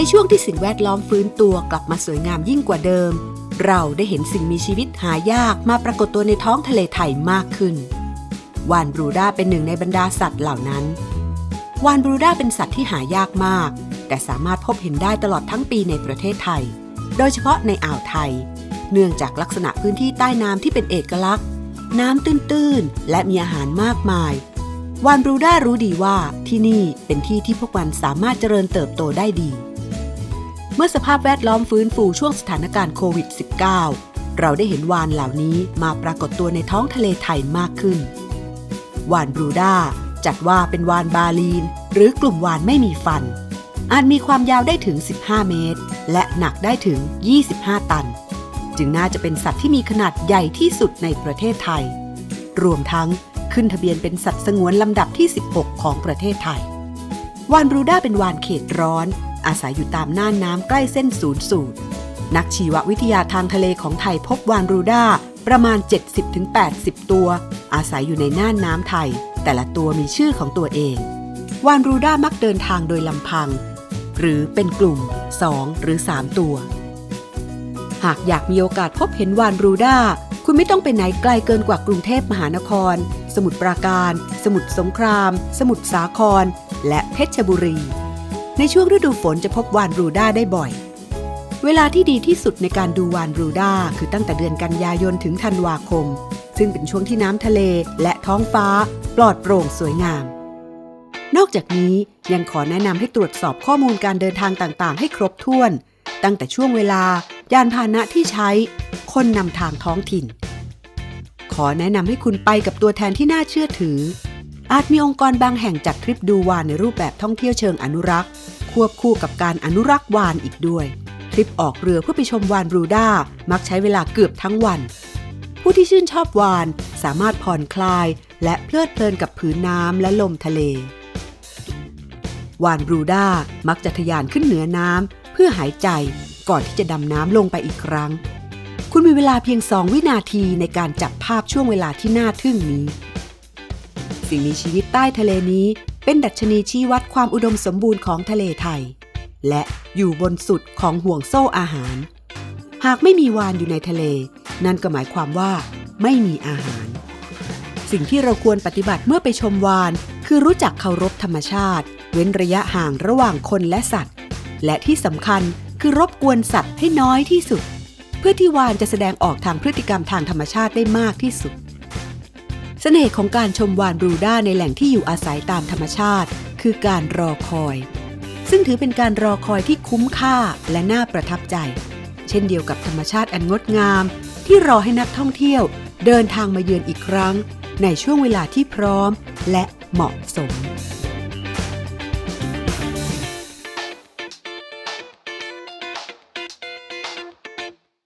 ในช่วงที่สิ่งแวดล้อมฟื้นตัวกลับมาสวยงามยิ่งกว่าเดิม เราได้เห็นสิ่งมีชีวิตหายากมาปรากฏตัวในท้องทะเลไทยมากขึ้น วานบรูด้าเป็นหนึ่งในบรรดาสัตว์เหล่านั้น วานบรูด้าเป็นสัตว์ที่หายากมาก แต่สามารถพบเห็นได้ตลอดทั้งปีในประเทศไทย โดยเฉพาะในอ่าวไทย เนื่องจากลักษณะพื้นที่ใต้น้ำที่เป็นเอกลักษณ์ น้ำตื้นๆ และมีอาหารมากมายวานบรูด้ารู้ดีว่าที่นี่เป็นที่ที่พวกมันสามารถเจริญเติบโตได้ดี เมื่อสภาพแวดล้อมฟื้นฟูช่วงสถานการณ์โควิด -19 เราได้เห็นวานเหล่านี้มาปรากฏตัวในท้องทะเลไทยมากขึ้น วานบรูด้าจัดว่าเป็นวานบาลีน หรือกลุ่มวานไม่มีฟัน อาจมีความยาวได้ถึง 15 เมตร และหนักได้ถึง 25 ตัน จึงน่าจะเป็นสัตว์ที่มีขนาดใหญ่ที่สุดในประเทศไทย รวมทั้งขึ้นทะเบียนเป็นสัตว์สงวนลำดับที่ 16 ของประเทศไทย วานบรูด้าเป็นวานเขตร้อน อาศัยอยู่ตามน่านน้ำใกล้เส้นศูนย์สูตร นักชีววิทยาทางทะเลของไทยพบวานรูด้าประมาณ 70-80 ตัว อาศัยอยู่ในน่านน้ำไทย แต่ละตัวมีชื่อของตัวเอง วานรูด้ามักเดินทางโดยลำพัง หรือเป็นกลุ่ม 2 หรือ 3 ตัว หากอยากมีโอกาสพบเห็นวานรูด้าคุณไม่ต้องไปไหนไกลเกินกว่ากรุงเทพมหานคร สมุทรปราการ สมุทรสงคราม สมุทรสาคร และเพชรบุรี ในช่วงฤดูฝนจะพบวานบรูด้าได้บ่อย เวลาที่ดีที่สุดในการดูวานบรูด้าคือตั้งแต่เดือนกันยายนถึงธันวาคม ซึ่งเป็นช่วงที่น้ำทะเลและท้องฟ้า ปลอดโปร่งสวยงาม นอกจากนี้ยังขอแนะนำให้ตรวจสอบข้อมูลการเดินทางต่างๆ ให้ครบถ้วน ตั้งแต่ช่วงเวลายานพาหนะที่ใช้ คนนำทางท้องถิ่น ขอแนะนำให้คุณไปกับตัวแทนที่น่าเชื่อถือ อาจมีองค์กรบางแห่งจัดทริปดูวานในรูปแบบท่องเที่ยวเชิงอนุรักษ์ ควบคู่กับการอนุรักษ์วานอีกด้วย ทริปออกเรือเพื่อไปชมวานบรูด้ามักใช้เวลาเกือบทั้งวัน ผู้ที่ชื่นชอบวานสามารถผ่อนคลาย และเพลิดเพลินกับผืนน้ำและลมทะเล วานบรูด้ามักจะทะยานขึ้นเหนือน้ำเพื่อหายใจก่อนที่จะดำน้ำลงไปอีกครั้ง คุณมีเวลาเพียงสองวินาทีในการจับภาพช่วงเวลาที่น่าทึ่งนี้ สิ่งมีชีวิตใต้ทะเลนี้ เป็นดัชนีชี้วัดความอุดมสมบูรณ์ของทะเลไทย และอยู่บนสุดของห่วงโซ่อาหาร หากไม่มีวานอยู่ในทะเล นั่นก็หมายความว่า ไม่มีอาหาร สิ่งที่เราควรปฏิบัติเมื่อไปชมวาน คือรู้จักเคารพธรรมชาติ เว้นระยะห่างระหว่างคนและสัตว์ และที่สำคัญคือรบกวนสัตว์ให้น้อยที่สุด เพื่อที่วานจะแสดงออกทางพฤติกรรมทางธรรมชาติได้มากที่สุด เสน่ห์ของการชมวานบรูด้าในแหล่งที่อยู่อาศัยตามธรรมชาติ คือการรอคอย ซึ่งถือเป็นการรอคอยที่คุ้มค่าและน่าประทับใจ เช่นเดียวกับธรรมชาติอันงดงาม ที่รอให้นักท่องเที่ยว เดินทางมาเยือนอีกครั้ง ในช่วงเวลาที่พร้อมและเหมาะสม